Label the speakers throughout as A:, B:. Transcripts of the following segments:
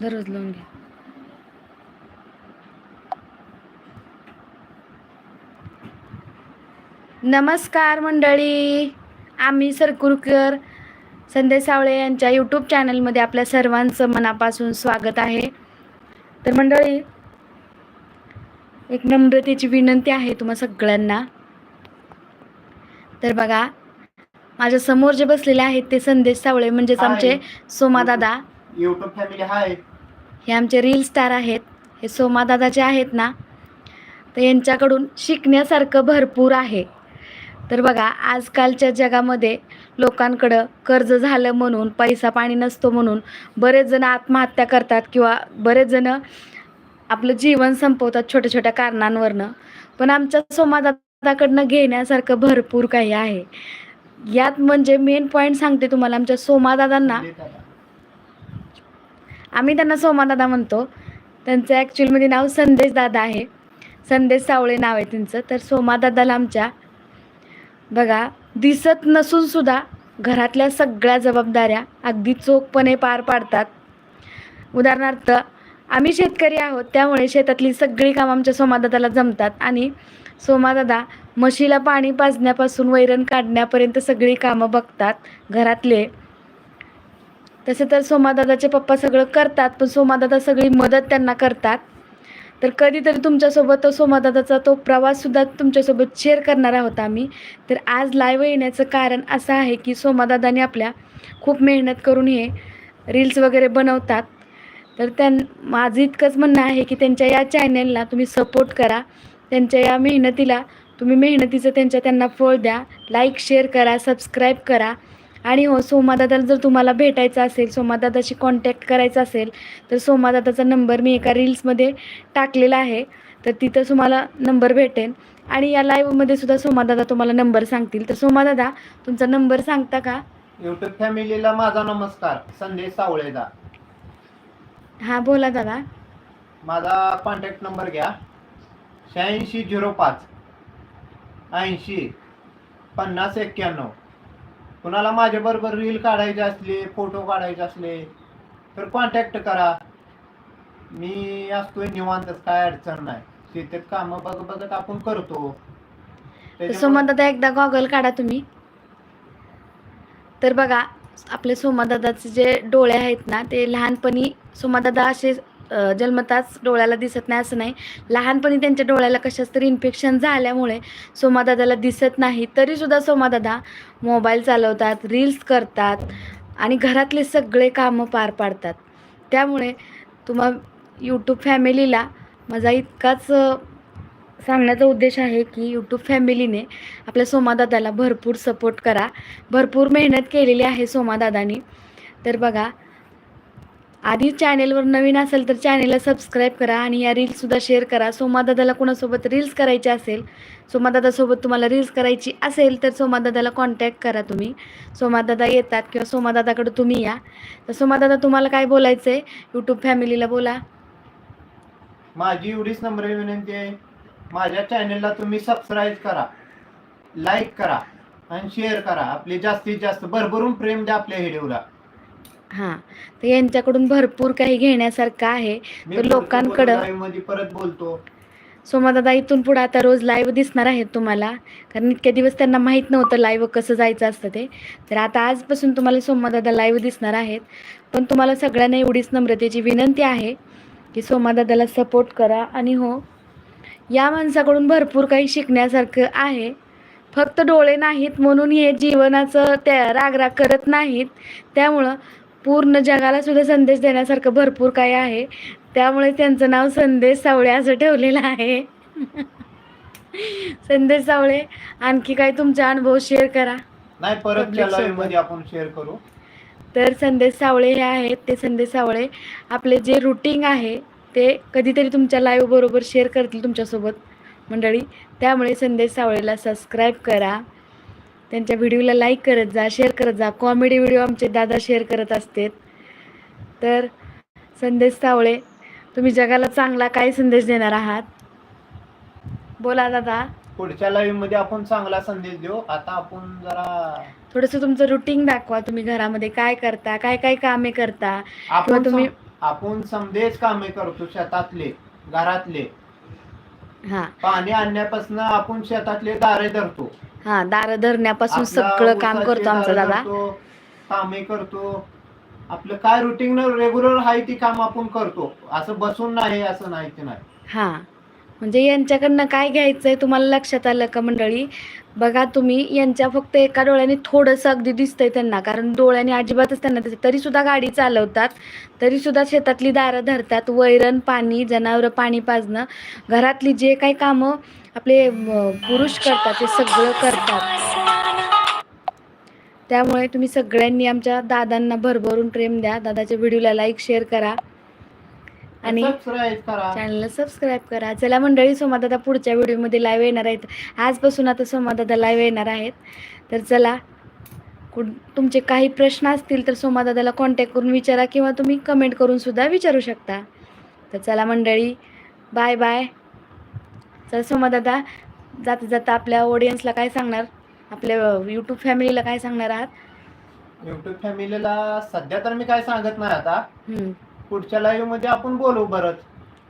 A: दररोज लावून घे. नमस्कार मंडळी. आम्ही सरकुरकर संदेश सावळे यांच्या यूट्यूब चॅनलमध्ये आपल्या सर्वांचं मनापासून स्वागत आहे. तर मंडळी एक नम्रतेची विनंती आहे तुम्हा सगळ्यांना. तर बघा माझ्यासमोर जे बसलेले आहेत ते संदेश सावळे म्हणजेच. आमचे सोमादादा.
B: युट्यूब फॅमिली हाय
A: हे आमचे रील स्टार आहेत. हे सोमादादाचे आहेत ना तर यांच्याकडून शिकण्यासारखं भरपूर आहे. तर बघा आजकालच्या जगामध्ये लोकांकडं कर्ज झालं म्हणून पैसा पाणी नसतो म्हणून बरेच जण आत्महत्या करतात किंवा बरेच जण आपलं जीवन संपवतात छोट्या छोट्या कारणांवरनं. पण आमच्या सोमादादाकडनं घेण्यासारखं भरपूर काही आहे. यात म्हणजे मेन पॉईंट सांगते तुम्हाला आमच्या सोमादादांना आम्ही त्यांना सोमादादा म्हणतो. त्यांचं ॲक्च्युअलमध्ये नाव संदेश दादा आहे. संदेश सावळे नाव आहे त्यांचं. तर सोमादादाला आमच्या बघा दिसत नसून सुद्धा घरातल्या सगळ्या जबाबदाऱ्या अगदी चोखपणे पार पाडतात. उदाहरणार्थ आम्ही शेतकरी आहोत त्यामुळे शेतातली सगळी कामं आमच्या सोमादादाला जमतात. आणि सोमादादा म्हशीला पाणी पाजण्यापासून वैरण काढण्यापर्यंत सगळी कामं बघतात. घरातले तसे तर सोमादादाचे पप्पा सगळं करतात पण सोमादादा सगळी मदत त्यांना करतात. तर कधीतरी तुमच्यासोबत तो सोमादादाचा तो प्रवाससुद्धा तुमच्यासोबत शेअर करणार आहोत आम्ही. तर आज लाईव्ह येण्याचं कारण असं आहे की सोमादादाने आपल्या खूप मेहनत करून हे रील्स वगैरे बनवतात. तर त्यां माझं इतकंच म्हणणं आहे की त्यांच्या या चॅनेलला तुम्ही सपोर्ट करा. त्यांच्या या मेहनतीला तुम्ही मेहनतीचं त्यांच्या त्यांना फळ द्या. लाईक शेअर करा सबस्क्राईब करा. आणि हो सोमादादाला जर तुम्हाला भेटायचं असेल सोमादादाशी कॉन्टॅक्ट करायचा असेल तर सोमादादाचा नंबर मी एका रील्समध्ये टाकलेला आहे. तर तिथं तुम्हाला नंबर भेटेल. आणि या लाईव्हमध्ये सुद्धा सोमादादा तुम्हाला नंबर सांगतील. तर सोमादादा तुमचा नंबर सांगता का?
B: युट्यूब फॅमिलीला माझा नमस्कार. संदेश सावळेदा.
A: हां बोला दादा.
B: माझा कॉन्टॅक्ट नंबर घ्या. शहाऐंशी झिरो पाच ऐंशी पन्नास एक्क्याण्णव. कुणाला माझ्याबरोबर रील काढायचे असले फोटो काढायचे असले तर कॉन्टॅक्ट करा. मी असतोय निवांतच काय अडचण नाही. शेतात काम बघ बघत आपण करतो.
A: तर सोमादादा एकदा गॉगल काढा तुम्ही. तर बघा आपले सोमादादाचे जे डोळे आहेत ना ते लहानपणी सोमादादा असे जन्मताच डोळ्याला दिसत नाही असं नाही. लहानपणी त्यांच्या डोळ्याला कशाच तरी इन्फेक्शन झाल्यामुळे सोमादादाला दिसत नाही. तरीसुद्धा सोमादादा मोबाईल चालवतात रील्स करतात आणि घरातले सगळे कामं पार पाडतात. त्यामुळे तुम्हा यूट्यूब फॅमिलीला माझा इतकाच सांगण्याचा उद्देश आहे की यूट्यूब फॅमिलीने आपल्या सोमादादाला भरपूर सपोर्ट करा. भरपूर मेहनत केलेली आहे सोमादादानी. तर बघा आधी चॅनेलवर नवीन असेल तर चॅनेलला सबस्क्राईब करा आणि या रील्ससुद्धा शेअर करा. सोमादादाला कोणासोबत रील्स करायची असेल सोमादादासोबत तुम्हाला रील्स करायची असेल तर सोमादादाला कॉन्टॅक्ट करा तुम्ही. सोमादादा येतात किंवा सोमादादाकडे तुम्ही या. तर सोमादादा तुम्हाला काय बोलायचं आहे यूट्यूब फॅमिलीला बोला.
B: माझी एवढीच नम्र विनंती आहे. माझ्या चॅनेलला तुम्ही सबस्क्राईब करा लाईक करा आणि शेअर करा. आपले जास्तीत जास्त भरभरून प्रेम द्या आपल्या व्हिडिओला
A: हां. तर यांच्याकडून भरपूर काही घेण्यासारखं आहे. तर लोकांकडं
B: मध्ये परत बोलतो.
A: सोमादादा इथून पुढे आता रोज लाईव्ह दिसणार आहेत तुम्हाला. कारण इतके दिवस त्यांना माहीत नव्हतं लाईव्ह कसं जायचं असतं ते. तर आता आजपासून तुम्हाला सोमादादा लाईव्ह दिसणार आहेत. पण तुम्हाला सगळ्यांना एवढीच नम्रतेची विनंती आहे की सोमादादाला सपोर्ट करा. आणि हो या माणसाकडून भरपूर काही शिकण्यासारखं आहे. फक्त डोळे नाहीत म्हणून हे जीवनाचं त्या रागराग करत नाहीत. त्यामुळं पूर्ण जगाला सुद्धा संदेश देण्यासारखं भरपूर काही आहे. त्यामुळे त्यांचं नाव संदेश सावळे असं ठेवलेलं आहे. संदेश सावळे आणखी काही तुमचा अनुभव शेअर करा.
B: नाही परत आपण शेअर करू.
A: तर संदेश सावळे हे आहेत. ते संदेश सावळे आपले जे रुटीन आहे ते कधीतरी तुमच्या लाईव्ह बरोबर शेअर करतील तुमच्यासोबत मंडळी. त्यामुळे संदेश सावळेला सबस्क्राईब करा. त्यांच्या व्हिडिओला लाईक करत जा शेअर करत जा. कॉमेडी व्हिडिओ आमचे दादा शेअर करत असतात. तर संदेश सावळे तुम्ही जगाला चांगला काय संदेश देणार आहात? बोला दादा.
B: पुढच्या लाईव्हमध्ये आपण चांगला संदेश देऊ. आता आपण जरा
A: थोडंसं तुमचं रुटीन दाखवा. तुम्ही घरामध्ये काय करता काय काय कामे करता? किंवा
B: आपण
A: तुम्ही
B: आपण समजेच कामे करतो शेतातले घरातले.
A: हा.
B: पाणी आणण्यापासून आपण शेतातले दारे धरतो.
A: हा दार धरण्यापासून
B: आपला
A: सगळं काम
B: ऊसाचे
A: करतो आमचा
B: दारं
A: दादा.
B: धरतो, कामे करतो. आपलं काय रुटीन रेग्युलर आहे ती काम आपण करतो. असं बसून नाही असं नाही की नाही.
A: हा. म्हणजे यांच्याकडनं काय घ्यायचं आहे तुम्हाला लक्षात आलं का मंडळी? बघा तुम्ही यांच्या फक्त एका डोळ्याने थोडंसं अगदी दिसतंय त्यांना. कारण डोळ्याने अजिबातच त्यांना दिसत तरीसुद्धा गाडी चालवतात तरीसुद्धा शेतातली दारं धरतात वैरण पाणी जनावरं पाणी पाजणं. घरातली जे काही कामं आपले पुरुष करतात ते सगळं करतात. त्यामुळे तुम्ही सगळ्यांनी आमच्या दादांना भरभरून प्रेम द्या. दादाच्या व्हिडिओला लाईक शेअर करा. आणि चॅनलला सबस्क्राईब करा. चला मंडळी सोमादादा पुढच्या व्हिडिओमध्ये लाईव्ह येणार आहेत. आजपासून आता सोमादादा लाईव्ह येणार आहेत. तर चला तुमचे काही प्रश्न असतील तर सोमादादाला कॉन्टॅक्ट करून विचारा किंवा तुम्ही कमेंट करून सुद्धा विचारू शकता. तर चला मंडळी बाय बाय चला सोमादादा जाता जाता आपल्या ऑडियन्सला काय सांगणार? आपल्या यूट्यूब फॅमिलीला काय सांगणार आहात?
B: युट्यूब फॅमिलीला सध्या तर मी काय सांगत नाही आता. पुढच्या लाईव्हमध्ये आपण बोलू बरंच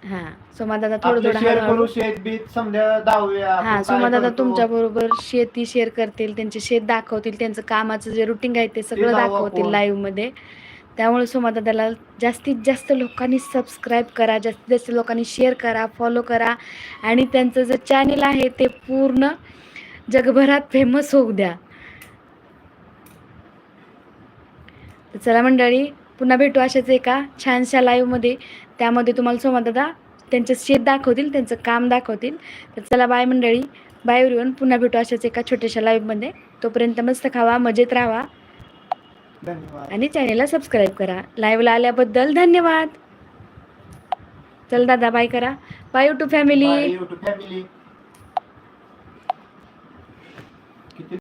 A: हां सोमादादा थोडं
B: आपलं
A: थोडं
B: शेअर
A: हळूहळू
B: करू शेत बीत समजा दावूया आपण
A: हा
B: काय
A: सोमादादा
B: करतो.
A: तुमच्या बरोबर शेती शेअर करतील त्यांचे शेत दाखवतील त्यांचं कामाचं जे रुटीन आहे ते सगळं
B: दाखवा
A: दाखवतील. लाईव्हमध्ये त्यामुळे सोमादादाला जास्तीत जास्त लोकांनी सबस्क्राईब करा जास्तीत जास्त लोकांनी शेअर करा फॉलो करा आणि त्यांचं जे चॅनेल आहे ते पूर्ण जगभरात फेमस होऊ द्या तर चला मंडळी पुन्हा भेटू अशाच एका छानशा लाईव्हमध्ये त्यामध्ये तुम्हाला सोमादादा त्यांचं शेत दाखवतील त्यांचं काम दाखवतील. तर चला बाय मंडळी. बाय एव्हरीवन पुन्हा भेटू अशाच एका छोट्याशा लाईव्हमध्ये तोपर्यंत मस्त खावा मजेत राहा आणि चॅनेलला सबस्क्राईब करा. लाईव्हला आल्याबद्दल धन्यवाद. चल दादा बाय करा. Bye
B: YouTube family